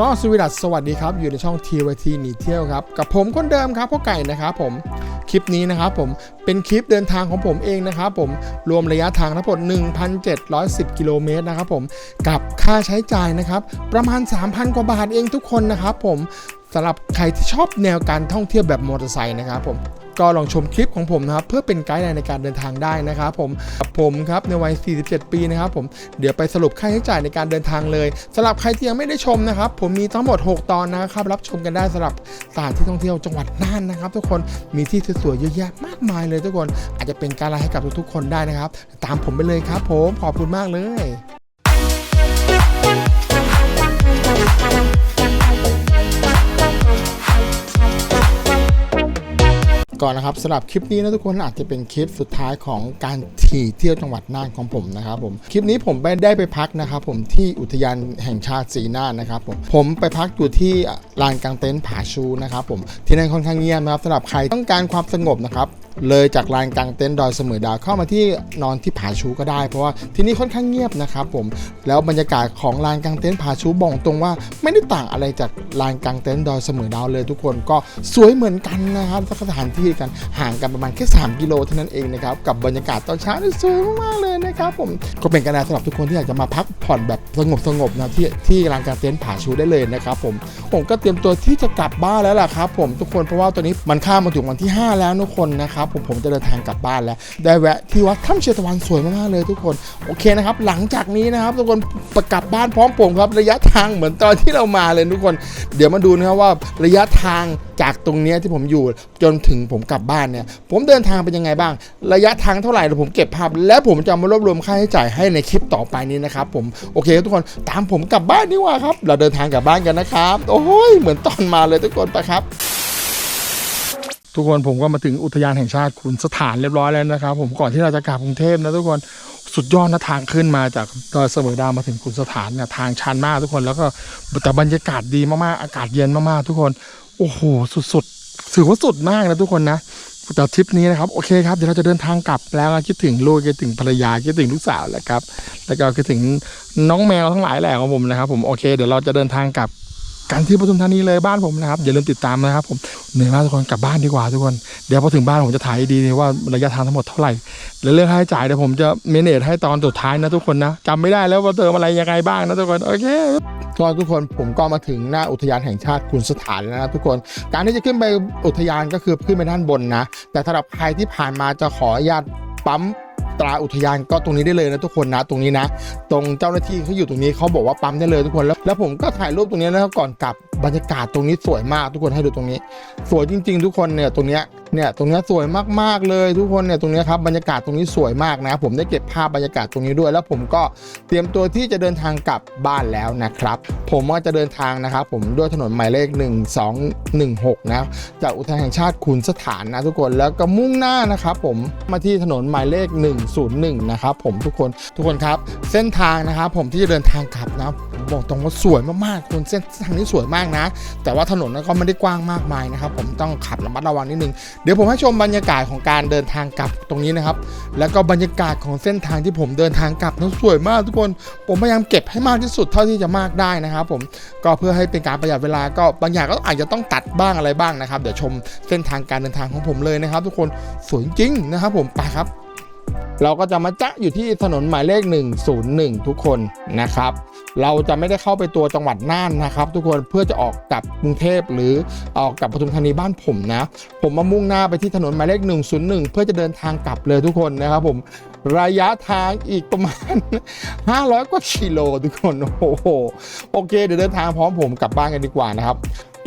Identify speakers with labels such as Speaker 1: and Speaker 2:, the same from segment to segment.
Speaker 1: ก็สวีดัสสวัสดีครับ อยู่ในช่อง TYT หนีเที่ยวครับ กับผมคนเดิมครับพ่อไก่นะครับผมคลิปนี้นะครับผมเป็นคลิปเดินทางของผมเองนะครับผมรวมระยะทางทั้งหมด 1,710 กิโลเมตรนะครับผมกับค่าใช้จ่ายนะครับ ประมาณ 3,000 กว่าบาทเองทุกคนนะครับผมสำหรับใครที่ชอบแนวการท่องเที่ยวแบบมอเตอร์ไซค์นะครับผม ก็ลองชมคลิปของผมนะครับเพื่อเป็นไกด์ไลน์ในการเดินทางได้นะครับผมกับผมครับในวัย 47 ปีนะครับผมเดี๋ยวไปสรุปค่าใช้จ่ายในการเดินทางเลยสำหรับใครที่ยังไม่ได้ชมนะครับ ผมมีทั้งหมด 6 ตอนนะครับรับชมกันได้สำหรับสถานที่ท่องเที่ยวจังหวัดน่านนะครับ ทุกคนมีที่สวยๆเยอะแยะมากมายเลยทุกคนอาจจะเป็นการไลน์ให้กับทุกๆคนได้นะครับ ตามผมไปเลยครับ ผมขอบคุณมากเลย ก่อนนะครับสำหรับคลิปนี้นะทุกคนอาจจะเป็นคลิปสุดท้ายของการขี่เที่ยวจังหวัดน่านของผมนะครับผมคลิปนี้ผมไปได้ไปพักนะครับผมที่อุทยานแห่งชาติสีน่านนะครับผมผมไปพักอยู่ที่ลานกลางเต็นท์ผาชูนะครับผมที่นั่นค่อนข้างเงียบนะครับสำหรับใครต้องการความสงบนะครับเลยจากลานกลางเต็นท์ดอยเสมอดาวเข้ามาที่นอนที่ผาชูก็ได้ เพราะว่าที่นี่ค่อนข้างเงียบนะครับผมแล้วบรรยากาศของลานกลางเต็นท์ผาชูบอกตรงว่า ไม่ได้ต่างอะไรจากลานกลางเต็นท์ดอยเสมอดาวเลยทุกคนก็สวยเหมือนกันนะครับสถานที่กันห่างกันประมาณแค่ 3 กิโลเท่านั้นเองนะครับกับบรรยากาศตอนเช้านี่สวยมากๆเลยนะครับผมก็เป็นการสำหรับทุกคนที่อยากจะมาพักผ่อนแบบสงบสงบๆนะที่ที่ลานกลางเต็นท์ผาชูได้เลยนะครับผมผมก็เตรียมตัวที่จะกลับบ้านแล้วล่ะครับผมทุกคนเพราะว่าตัวนี้มันข้ามมาถึงวันที่ 5 แล้วทุกคนนะครับผมผมจะเดินทางกลับบ้านแล้ว ได้แวะที่วัดถ้ำเชตวันสวยมากๆเลยทุกคนโอเคนะครับหลังจากนี้นะครับทุกคนประกลับบ้านพร้อมผมครับระยะทางเหมือนตอนที่เรามาเลยทุกคน เดี๋ยวมาดูนะครับว่าระยะทางจากตรงนี้ที่ผมอยู่จนถึงผมกลับบ้านเนี่ยผมเดินทางเป็นยังไงบ้าง ระยะทางเท่าไหร่เดี๋ยวผมเก็บภาพ แล้วผมจะมารวบรวมค่าใช้จ่ายให้ในคลิปต่อไปนี้นะครับผมโอเคทุกคนตามผมกลับบ้านดีกว่าครับ เราเดินทางกลับบ้านกันนะครับ โอ้ยเหมือนตอนมาเลยทุกคนไปครับ ทุกคนผมก็มาถึงอุทยานแห่งชาติขุนสถานเรียบร้อยแล้วนะครับ ผมก่อนที่เราจะกลับกรุงเทพนะทุกคนสุดยอดนะทางขึ้นมาจากดอยเสมอดาวมาถึงขุนสถานเนี่ยทางชันมากทุกคนแล้วก็แต่บรรยากาศดีมากๆอากาศเย็นมากๆทุกคน โอ้โหสุดๆถือว่าสุดมากนะทุกคนนะแต่ทริปนี้นะครับโอเคครับเดี๋ยวเราจะเดินทางกลับแล้วคิดถึงลูกคิดถึงภรรยาคิดถึงลูกสาวแหละครับแล้วก็คิดถึงน้องแมวทั้งหลายแหละของผมนะครับ ผมโอเคเดี๋ยวเราจะเดินทางกลับ การที่ปทุมธานีเลยบ้านผมนะครับอย่าลืมติดตามนะครับผมเหนื่อยมากทุกคนกลับบ้านดีกว่าทุกคนเดี๋ยวพอถึงบ้านผมจะถ่ายดีว่าระยะทางทั้งหมดเท่าไหร่และเรื่องค่าใช้จ่ายเดี๋ยวผมจะเมเนจให้ตอนสุดท้ายนะทุกคนนะจำไม่ได้แล้วว่าเติมอะไรยังไงบ้างนะทุกคนโอเคก็ทุกคนผมก็มาถึงหน้าอุทยานแห่งชาติขุนสถานแล้วนะทุกคนการที่จะขึ้นไปอุทยานก็คือขึ้นไปด้านบนนะ แต่สำหรับใครที่ผ่านมาจะขออนุญาตปั๊ม ตราอุทยานก็ตรงนี้ได้เลยนะทุกคนนะตรงนี้นะ ตรงเจ้าหน้าที่เขาอยู่ตรงนี้เขาบอกว่าปั๊มได้เลยทุกคนแล้วแล้วผมก็ถ่ายรูปตรงนี้นะครับก่อนกลับบรรยากาศตรงนี้สวยมากทุกคนให้ดูตรงนี้ สวยจริง ๆ ทุกคนเนี่ยตรงเนี้ยเนี่ยตรงนี้สวยมากๆเลยทุกคนเนี่ยตรงนี้ครับบรรยากาศตรงนี้สวยมากนะ ผมได้เก็บภาพบรรยากาศตรงนี้ด้วย แล้วผมก็เตรียมตัวที่จะเดินทางกลับบ้านแล้วนะครับ ผมว่าจะเดินทางนะครับ ผมด้วยถนนหมายเลข 1216 นะจากอุทยานแห่งชาติขุนสถานนะทุกคนแล้วก็มุ่งหน้านะครับผมมาที่ถนนหมายเลข101 นะครับผมทุกคนทุกคนครับ เส้นทางนะครับผมที่จะเดินทางกลับนะผมบอกตรงว่าสวยมากๆคุณเส้นทางนี้สวยมากนะ แต่ว่าถนนก็ไม่ได้กว้างมากมายนะครับ ผมต้องขับระมัดระวังนิดนึงเดี๋ยวผมให้ชมบรรยากาศของการเดินทางกลับตรงนี้นะครับ แล้วก็บรรยากาศของเส้นทางที่ผมเดินทางกลับนั้นสวยมากทุกคน ผมพยายามเก็บให้มากที่สุดเท่าที่จะมากได้นะครับผมก็เพื่อให้เป็นการประหยัดเวลาก็บางอย่างก็อาจจะต้องตัดบ้างอะไรบ้างนะครับ เดี๋ยวชมเส้นทางการเดินทางของผมเลยนะครับ ทุกคนสวยจริงนะครับ ผมไปครับ เราก็จะมาจะอยู่ที่ถนนหมายเลข 101 ทุกคนนะครับ เราจะไม่ได้เข้าไปตัวจังหวัดน่านนะครับ ทุกคนเพื่อจะออกกลับกรุงเทพหรือออกกลับปทุมธานีบ้านผมนะ ผมมามุ่งหน้าไปที่ถนนหมายเลข 101 เพื่อจะเดินทางกลับเลยทุกคนนะครับผมระยะทางอีกประมาณ 500 กว่ากิโลทุกคนโอ้โหโอเค เดี๋ยวเดินทางพร้อมผมกลับบ้านกันดีกว่านะครับ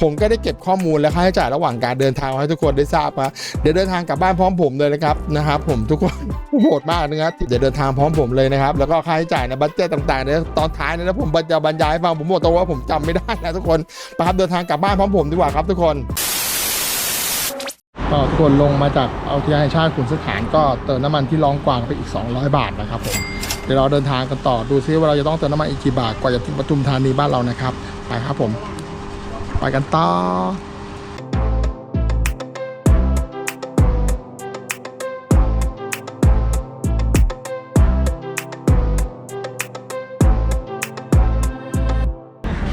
Speaker 1: ผมก็ได้เก็บข้อมูลและค่าใช้จ่ายระหว่างการเดินทางให้ทุกคนได้ทราบนะเดี๋ยวเดินทางกลับบ้านพร้อมผมเลยนะครับนะครับผมทุกคนโหดมากนะครับเดี๋ยวเดินทางพร้อมผมเลยนะครับแล้วก็ค่าใช้จ่ายในบัตเจตต่างๆเนี่ยตอนท้ายนะผมจะบรรยายให้ฟังผมบอกตรงว่าผมจำไม่ได้นะทุกคนไปครับเดินทางกลับบ้านพร้อมผมดีกว่าครับทุกคนก็ทุกคนลงมาจากเอาทียานแห่งชาติขุนสถานก็เติมน้ำมันที่รองกวางไปอีก 200 บาทนะครับผมเดี๋ยวเราเดินทางกันต่อดูซิว่าเราจะต้องเติมน้ำมันอีกกี่บาทกว่าจะถึงปทุมธานีบ้านเรานะครับไปครับผม ไปกันต่อ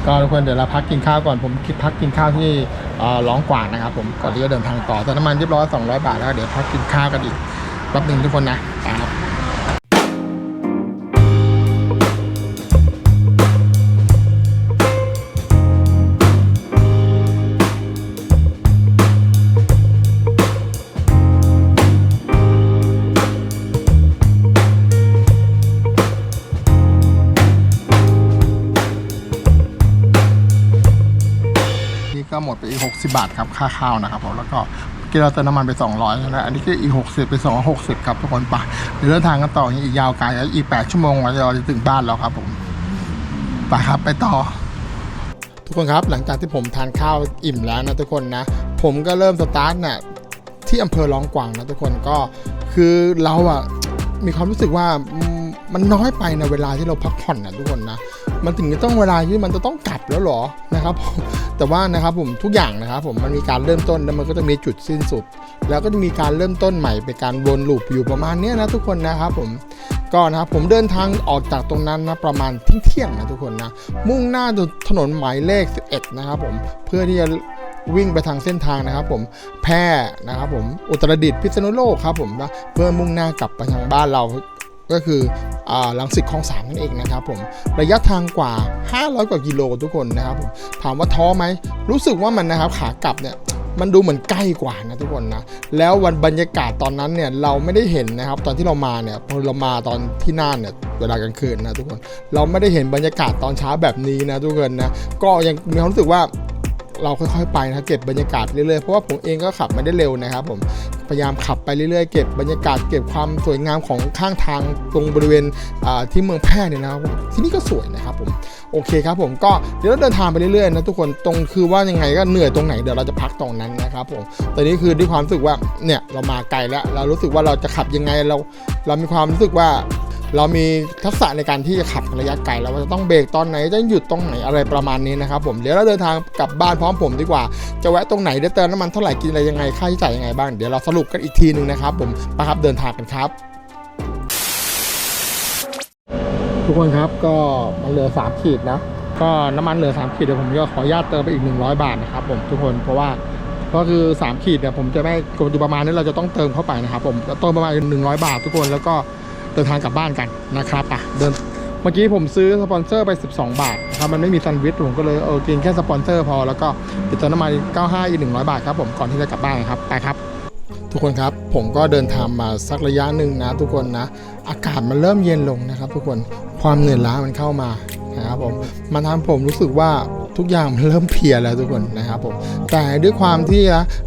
Speaker 1: ก็ทุกคนเดี๋ยวเราพักกินข้าวก่อนผมคิดพักกินข้าวที่ร้องกว่างนะครับ ผมก่อนที่จะเดินทางต่อแต่น้ำมันเรียบร้อย200 บาทแล้วเดี๋ยวพักกินข้าวกันอีกแป๊บหนึ่งทุกคนนะ 60 บาทครับค่าข้าวนะครับผมแล้วก็กินเราเติมน้ำมันไป 200แล้วนะอันนี้ก็อีก 60 ไป260 ครับทุกคนไปเดี๋ยวเดินทางกันต่ออีกยาวไกลแล้วอีก 8 ชั่วโมงกว่าเราจะถึงบ้านแล้วครับผมไปครับไปต่อ ทุกคนครับหลังจากที่ผมทานข้าวอิ่มแล้วนะทุกคนนะ ผมก็เริ่มสตาร์ทเนี่ยที่อำเภอร้องกวางนะทุกคนก็คือเราอะมีความรู้สึกว่ามมันน้อยไปนะเวลาที่เราพักผ่อนนะทุกคนนะ มันถึงจะต้องเวลาที่มันจะต้องกลับแล้วหรอนะครับผมแต่ว่านะครับผมทุกอย่างนะครับผมมันมีการเริ่มต้นแล้วมันก็จะมีจุดสิ้นสุด แล้วก็จะมีการเริ่มต้นใหม่เป็นการวนลูปอยู่ประมาณเนี้ยนะทุกคนนะครับผมก็นะครับผมเดินทางออกจากตรงนั้นนะประมาณเที่ยงนะทุกคนนะมุ่งหน้าถนนหมายเลข 11 นะครับผมเพื่อที่จะวิ่งไปทางเส้นทางนะครับผมแพร่นะครับผมอุตรดิตถ์พิษณุโลกครับผมนะเพื่อมุ่งหน้ากลับไปทางบ้านเรา ก็คืออลังสิตคลองสามนั่นเองนะครับผมระยะทางกว่า 500 กว่ากิโลทุกคนนะครับผมถามว่าท้อไหมรู้สึกว่ามันนะครับขากลับเนี่ยมันดูเหมือนใกล้กว่านะทุกคนนะ แล้ววันบรรยากาศตอนนั้นเนี่ยเราไม่ได้เห็นนะครับ ตอนที่เรามาเนี่ยพอเรามาตอนที่น่านเนี่ยเวลากลางคืนนะทุกคนเราไม่ได้เห็นบรรยากาศตอนเช้าแบบนี้นะทุกคนนะก็ยังมีความรู้สึกว่าเราค่อยๆไปนะเก็บบรรยากาศเรื่อยๆเพราะว่าผมเองก็ขับไม่ได้เร็วนะครับผม พยายามขับไปเรื่อยๆ เก็บบรรยากาศเก็บความสวยงามของข้างทางตรงบริเวณที่เมืองแพร่เนี่ยนะครับที่นี่ก็สวยนะครับผมโอเคครับผมก็เดี๋ยวเราเดินทางไปเรื่อยๆนะทุกคนตรงคือว่ายังไงก็เหนื่อยตรงไหนเดี๋ยวเราจะพักตรงนั้นนะครับผมตอนนี้คือด้วยความรู้สึกว่าเนี่ยเรามาไกลแล้วเรารู้สึกว่าเราจะขับยังไงเรา เรามีความรู้สึกว่า เรามีทักษะในการที่จะขับระยะไกลแล้วว่าจะต้องเบรกตอนไหนจะหยุดตรงไหนอะไรประมาณนี้นะครับผมเดี๋ยวเราเดินทางกลับบ้านพร้อมผมดีกว่าจะแวะตรงไหนได้เติมน้ำมันเท่าไหร่กินอะไรยังไงค่าใช้จ่ายยังไงบ้างเดี๋ยวเราสรุปกันอีกทีหนึ่งนะครับผมไปครับเดินทางกันครับทุกคนครับก็มันเหลือ 3 ขีดนะก็น้ำมันเหลือ 3 ขีดเดี๋ยวผมก็ขออนุญาตเติมไปอีก 100 บาทนะครับผมทุกคนเพราะว่าก็คือ 3 ขีดเนี่ยผมจะไม่กดอยู่ประมาณนี้เราจะต้องเติมเข้าไปนะครับผมเติมประมาณ 100 บาททุกคนแล้วก็ เดินทางกลับบ้านกันนะครับอะเดินเมื่อกี้ผมซื้อสปอนเซอร์ไป 12 บาทนะครับมันไม่มีแซันด์วิชผมก็เลยเออกินแค่สปอนเซอร์พอแล้วก็ติดเติมน้ำมัน95อีก100 บาทครับผมก่อนที่จะกลับบ้านครับไปครับทุกคนครับผมก็เดินทางมาสักระยะหนึ่งนะ ทุกคนนะ อากาศมันเริ่มเย็นลงนะครับ ทุกคนความเหนื่อยล้ามันเข้ามานะครับผมมันทำผมรู้สึกว่า ทุกอย่างมันเริ่มเพียแล้วทุกคนนะครับผมแต่ด้วยความที่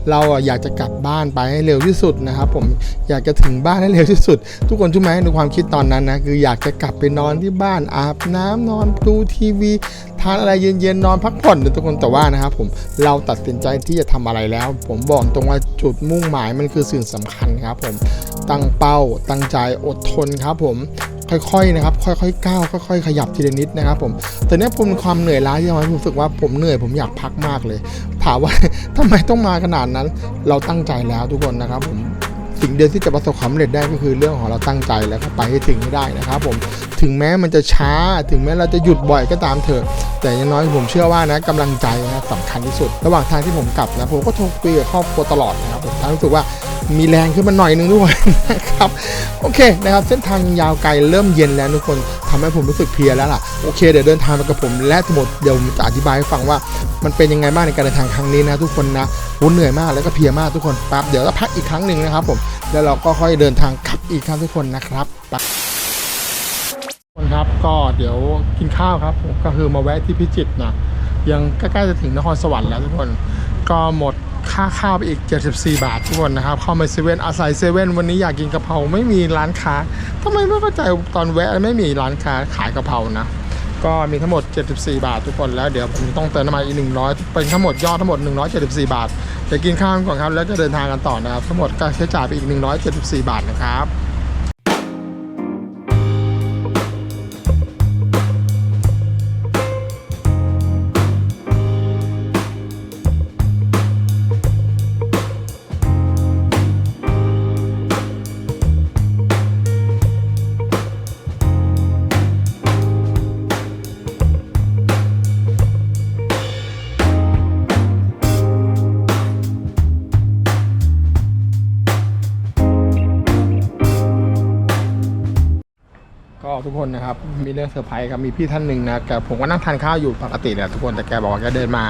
Speaker 1: เราอยากจะกลับบ้านไปให้เร็วที่สุดนะครับผมอยากจะถึงบ้านให้เร็วที่สุด ทุกคนรู้ไหมในความคิดตอนนั้นนะคืออยากจะกลับไปนอนที่บ้านอาบน้ำนอนดูทีวีทานอะไรเย็นๆนอนพักผ่อนนะทุกคนแต่ว่านะครับผมเราตัดสินใจที่จะทำอะไรแล้ว ผมบอกตรงว่าจุดมุ่งหมายมันคือสิ่งสำคัญครับผมตั้งเป้าตั้งใจอดทนครับผม ค่อยๆนะครับค่อยๆก้าวค่อยๆขยับทีละนิดนะครับผมแต่เนี้ยผมมีความเหนื่อยล้าที่ทำให้ผมรู้สึกว่าผมเหนื่อยผมอยากพักมากเลย ถามว่าทำไมต้องมาขนาดนั้น เราตั้งใจแล้วทุกคนนะครับผมสิ่งเดียวที่จะประสบความสำเร็จได้ก็คือเรื่องของเราตั้งใจแล้วก็ไปให้ถึงให้ได้นะครับผมถึงแม้มันจะช้า ถึงแม้เราจะหยุดบ่อยก็ตามเถอะ แต่อย่างน้อยผมเชื่อว่านะกำลังใจนะสำคัญที่สุด ระหว่างทางที่ผมกลับนะผมก็โทรคุยกับครอบครัวตลอดนะครับผมทำให้รู้สึกว่า มีแรงขึ้นมาหน่อยนึงด้วยนะครับโอเคนะครับเส้นทางยาวไกลเริ่มเย็นแล้วทุกคนทำให้ผมรู้สึกเพลียแล้วล่ะโอเคเดี๋ยวเดินทางไปกับผมและทั้งหมดเดี๋ยวผมจะอธิบายให้ฟังว่า มันเป็นยังไงบ้างในการเดินทางครั้งนี้นะทุกคนนะโหเหนื่อยมากแล้วก็เพลียมากทุกคนแป๊บเดี๋ยวเราพักอีกครั้งหนึ่งนะครับผมแล้วเราก็ค่อยเดินทางกลับอีกครับทุกคนนะครับปทุกคนครับก็เดี๋ยวกินข้าวครับผมก็คือมาแวะที่พิจิตรนะยังใกล้ๆจะถึงนครสวรรค์แล้วทุกคน ก็หมด ค่าข้าวไปอีก 74 บาททุกคนนะครับ เข้ามาเซเว่นอาศัยเซเว่นวันนี้อยากกินกะเพราไม่มีร้านค้าทำไมไม่เข้าใจตอนแวะไม่มีร้านค้าขายกะเพรานะ ก็มีทั้งหมด 74 บาททุกคนแล้วเดี๋ยวผมต้องเติมน้ำมันอีก 100 เป็นทั้งหมดยอดทั้งหมด 174 บาทเดี๋ยวกินข้าวก่อนครับแล้วจะเดินทางกันต่อนะครับทั้งหมดก็ใช้จ่ายไปอีก 174 บาทนะครับ คนนะครับมีเรื่องเซอร์ไพรส์ครับมีพี่ท่านหนึ่งนะแกผมก็นั่งทานข้าวอยู่ปกติแหละทุกคนแต่แกบอกว่าแกเดินมา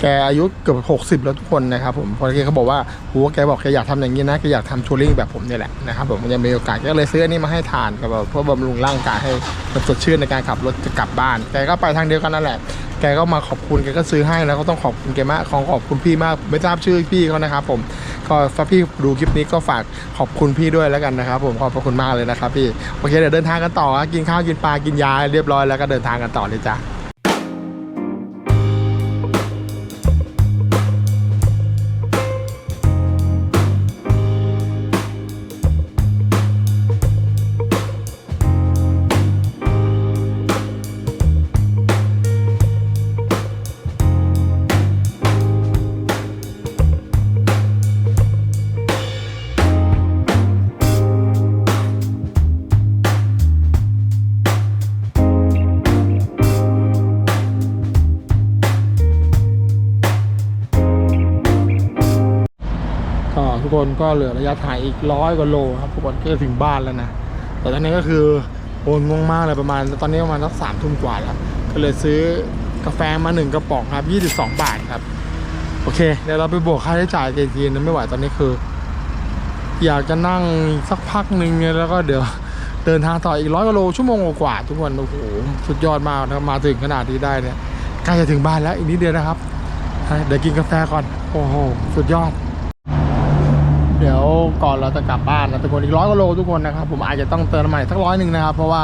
Speaker 1: แกอายุเกือบหกสิบ60 แล้วทุกคนนะครับผมพอแกเขาบอกว่าโหแกบอกแกอยากทำอย่างนี้นะแกอยากทำทัวริงแบบผมเนี่ยแหละนะครับผมมันจะมีโอกาสแกก็เลยซื้ออันนี้มาให้ทานกับแบบเพื่อบำรุงร่างกายให้มันสดชื่นในการขับรถจะกลับบ้านแกก็ไปทางเดียวกันนั่นแหละ แกก็มาขอบคุณแกก็ซื้อให้แล้วก็ต้องขอบคุณแกมากขอขอบคุณพี่มากไม่ทราบชื่อพี่เขานะครับผมก็ถ้าพี่ดูคลิปนี้ก็ฝากขอบคุณพี่ด้วยแล้วกันนะครับ ผมขอบพระคุณมากเลยนะครับพี่โอเคเดี๋ยวเดินทางกันต่อกินข้าวกินปลากินยาเรียบร้อยแล้วก็เดินทางกันต่อเลยจ้ะ นก็เหลือระยะทางอีกร้อยกว่าโลครับทุกคนก็จะถึงบ้านแล้วนะแต่ตอนนี้ก็คือโอนงงมากเลยประมาณ ตอนนี้ประมาณสักสามทุ่มกว่าแล้ว ก็เลยซื้อกาแฟมาหนึ่งกระป๋องครับยี่สิบสองบาทครับ โอเค เดี๋ยวเราไปบวกค่าใช้จ่ายกันอีกทีนะไม่ไหวตอนนี้คือ อยากจะนั่งสักพักหนึ่งเนี่ยแล้วก็เดี๋ยวเดินทางต่ออีกร้อยกิโลชั่วโมงกว่าทุกคนโอ้โหสุดยอดมากนะมาถึงขนาดนี้ได้เนี่ยใกล้จะถึงบ้านแล้วอีกนิดเดียวนะครับเดี๋ยวกินกาแฟก่อนโอ้โหสุดยอด เดี๋ยวก่อนเราจะกลับบ้านนะทุกคนอีกร้อยกิโลทุกคนนะครับผมอาจจะต้องเติมน้ำมันสักร้อยหนึ่งนะครับเพราะว่า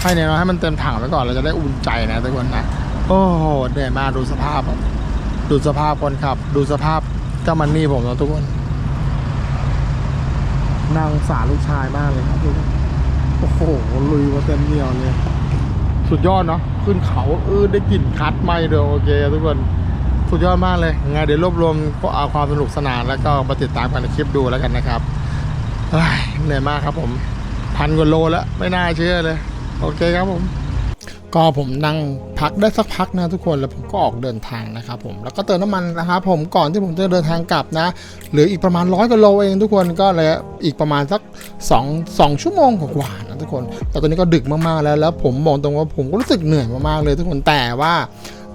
Speaker 1: ให้เนี่ยเราให้มันเต็มถังไว้ก่อนเราจะได้อุ่นใจนะทุกคนนะโอ้โหเหนื่อยมากดูสภาพ ดูสภาพคนขับ ดูสภาพเจ้ามันนี่ผมนะทุกคนน่างสารลูกชายมากเลยครับทุกคนโอ้โหลุยมาเต็มเหนียวเลย สุดยอดเนาะขึ้นเขาเออได้กลิ่นคัดไม่เดียวโอเคทุกคน สุดยอดมากเลยไงเดี๋ยวรวบรวมเอาความสนุกสนานแล้วก็มาติดตามกันในคลิปดูแล้วกันนะครับเหนื่อยมากครับผมพันกว่าโลแล้วไม่น่าเชื่อเลย โอเคครับผม ก็ผมนั่งพักได้สักพักนะทุกคนแล้วผมก็ออกเดินทางนะครับผมแล้วก็เติมน้ำมันนะครับผมก่อนที่ผมจะเดินทางกลับนะเหลืออีกประมาณร้อยกิโลเองทุกคนก็เลยอีกประมาณสัก2 2ชั่วโมงกว่าๆนะทุกคนแต่ตอนนี้ก็ดึกมากๆแล้วแล้วผมบอกตรงว่าผมก็รู้สึกเหนื่อยมากๆเลยทุกคนแต่ว่า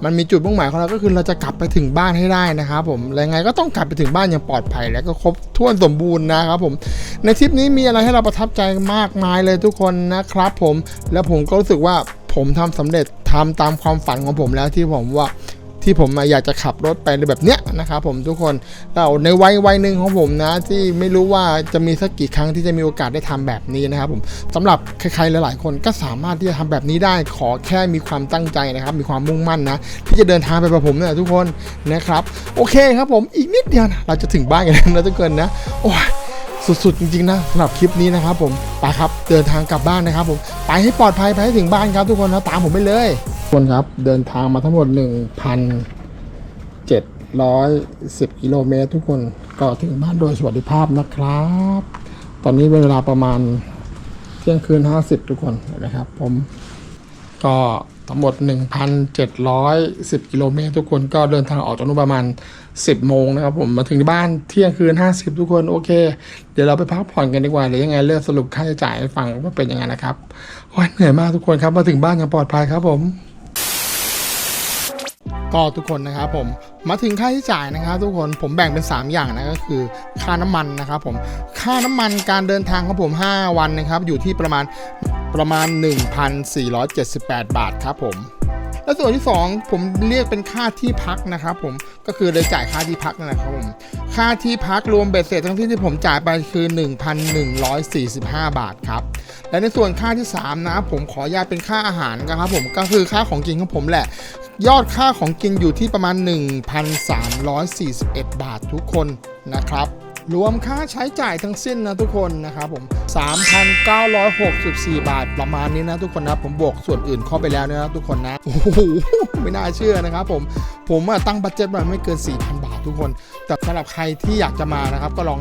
Speaker 1: มันมีจุดมุ่งหมายของเราก็คือเราจะกลับไปถึงบ้านให้ได้นะครับผมและยังไงก็ต้องกลับไปถึงบ้านอย่างปลอดภัย และก็ครบถ้วนสมบูรณ์นะครับผม ในทริปนี้มีอะไรให้เราประทับใจมากมายเลยทุกคนนะครับผม และผมก็รู้สึกว่าผมทำสำเร็จทำตามความฝันของผมแล้วที่ผมว่า ที่ผมอยากจะขับรถไปในแบบเนี้ยนะครับผมทุกคนเราในวัยวัยหนึ่งของผมนะ ที่ไม่รู้ว่าจะมีสักกี่ครั้งที่จะมีโอกาสได้ทำแบบนี้นะครับผมสำหรับใครๆหลายๆ คนก็สามารถที่จะทำแบบนี้ได้ขอแค่มีความตั้งใจนะครับ มีความมุ่งมั่นนะ ที่จะเดินทางไปแบบผมเนี่ยทุกคนนะครับ โอเคครับผมอีกนิดเดียวนะเราจะถึงบ้านกันแล้วนะทุกคนนะโอ้ยสุดๆจริงๆนะสำหรับคลิปนี้นะครับผมไปครับเดินทางกลับบ้านนะครับผมไปให้ปลอดภัยไปให้ถึงบ้านครับทุกคนนะตามผมไปเลย คนครับเดินทางมาทั้งหมด 1,710 กิโลเมตรทุกคนก็ถึงบ้านโดยสวัสดิภาพนะครับ ตอนนี้เป็นเวลาประมาณเที่ยงคืน 50 ทุกคนนะครับ ผมก็ทั้งหมด 1,710 กิโลเมตรทุกคนก็เดินทางออกจากนู่นประมาณ 10 โมงนะครับผมมาถึงที่บ้านเที่ยงคืน 50 ทุกคนโอเค เดี๋ยวเราไปพักผ่อนกันดีกว่าหรือยังไงเลือกสรุปค่าใช้จ่ายให้ฟังว่าเป็นยังไงนะครับโอ้ยเหนื่อยมากทุกคนครับมาถึงบ้านอย่างปลอดภัยครับผม ก็ทุกคนนะครับผมมาถึงค่าใช้จ่ายนะครับ ทุกคนผมแบ่งเป็น 3 อย่างนะก็คือค่าน้ำมันนะครับผมค่าน้ำมันการเดินทางของผม 5 วันนะครับอยู่ที่ประมาณประมาณ 1,478 บาทครับผมและส่วนที่ 2 ผมเรียกเป็นค่าที่พักนะครับผมก็คือเลยจ่ายค่าที่พักนั่นแหละครับผมค่าที่พักรวมเบ็ดเสร็จทั้งที่ที่ผมจ่ายไปคือ 1,145 บาทครับและในส่วนค่าที่ 3 นะผมขอญาตเป็นค่าอาหารนะครับผมก็คือค่าของกินของผมแหละ ยอดค่าของกินอยู่ที่ประมาณ 1,341 บาททุกคนนะครับ รวมค่าใช้จ่ายทั้งสิ้นนะทุกคนนะครับผม 3,964 บาทประมาณนี้นะทุกคนนะผมบวกส่วนอื่นเข้าไปแล้วนะทุกคนนะ โอ้โห ไม่น่าเชื่อนะครับผม ผมตั้งบัตเจ็ตมาไม่เกิน 4,000 บาททุกคน แต่สำหรับใครที่อยากจะมานะครับ ก็ลอง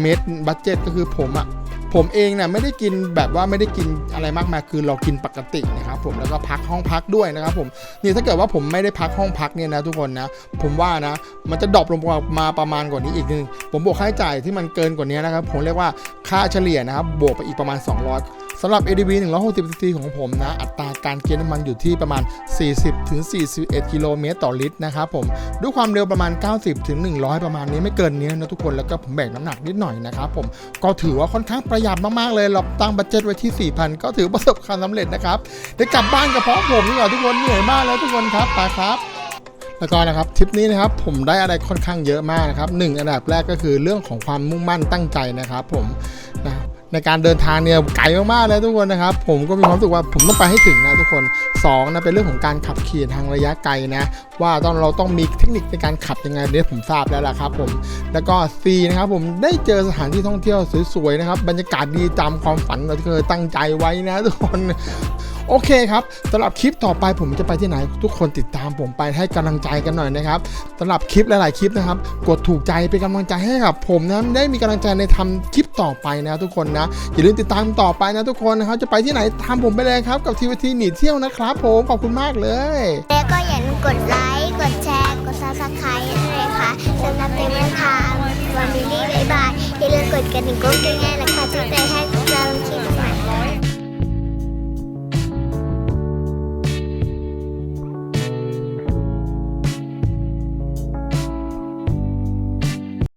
Speaker 1: เม็ดบัตเจ็ตก็คือผมอะ ผมเองเนี่ยไม่ได้กินแบบว่าไม่ได้กินอะไรมากมายคือเรากินปกตินะครับผมแล้วก็พักห้องพักด้วยนะครับผมนี่ถ้าเกิดว่าผมไม่ได้พักห้องพักเนี่ยนะทุกคนนะผมว่านะมันจะดรอปลงมาประมาณกว่านี้อีกนึงผมบวกค่าใช้จ่ายที่มันเกินกว่านี้นะครับผมเรียกว่าค่าเฉลี่ยนะครับบวกไปอีกประมาณ 200 สำหรับ ADV 160 cc ของผมนะ อัตราการเกียร์น้ำมันอยู่ที่ประมาณ 40-41 กิโลเมตรต่อลิตรนะครับผม ด้วยความเร็วประมาณ 90-100 ประมาณนี้ไม่เกินนี้นะทุกคน แล้วก็ผมแบกน้ำหนักนิดหน่อยนะครับผม ก็ถือว่าค่อนข้างประหยัดมากๆเลย เราตั้งบัตเจ็ตไว้ที่ 4,000 ก็ถือประสบความสำเร็จนะครับ เดี๋ยวกลับบ้านกับพร้อมผมดีกว่าทุกคน เหนื่อยมากแล้วทุกคนครับไปครับแล้วก็นะครับทริปนี้นะครับผมได้อะไรค่อนข้างเยอะมากนะครับหนึ่งอันดับแรกก็คือเรื่องของความมุ่งมั่นตั้งใจนะครับผมนะ ในการเดินทางเนี่ยไกลมากๆเลยทุกคนนะครับ ผมก็มีความรู้สึกว่าผมต้องไปให้ถึงนะทุกคนสองนะเป็นเรื่องของการขับขี่ทางระยะไกลนะว่าต้องเราต้องมีเทคนิคในการขับยังไงเนี่ยผมทราบแล้วล่ะครับผมแล้วก็ซีนะครับผมได้เจอสถานที่ท่องเที่ยวสวยๆนะครับบรรยากาศดีตามความฝันเราที่เคยตั้งใจไว้นะทุกคน โอเคครับสำหรับคลิปต่อไปผมจะไปที่ไหน ทุกคนติดตามผมไปให้กำลังใจกันหน่อยนะครับสำหรับคลิปหลาย ๆ คลิปนะครับ กดถูกใจเป็นกำลังใจให้กับผมนะได้มีกำลังใจในทำคลิปต่อไปนะทุกคนนะอย่าลืมติดตามต่อไปนะทุกคนนะครับจะไปที่ไหนตามผมไปเลยครับกับทีวีทีหนีเที่ยวนะครับผมขอบคุณมากเลย
Speaker 2: แล้วก็อย่าลืมกดไลค์กดแชร์กดซับสไครต์ด้วยค่ะสำหรับเป็นเรื่องทางวันนี้บ๊ายบายอย่าลืมกดกระดิ่งกุ้งกริ้งให้นะคะจะได้ให้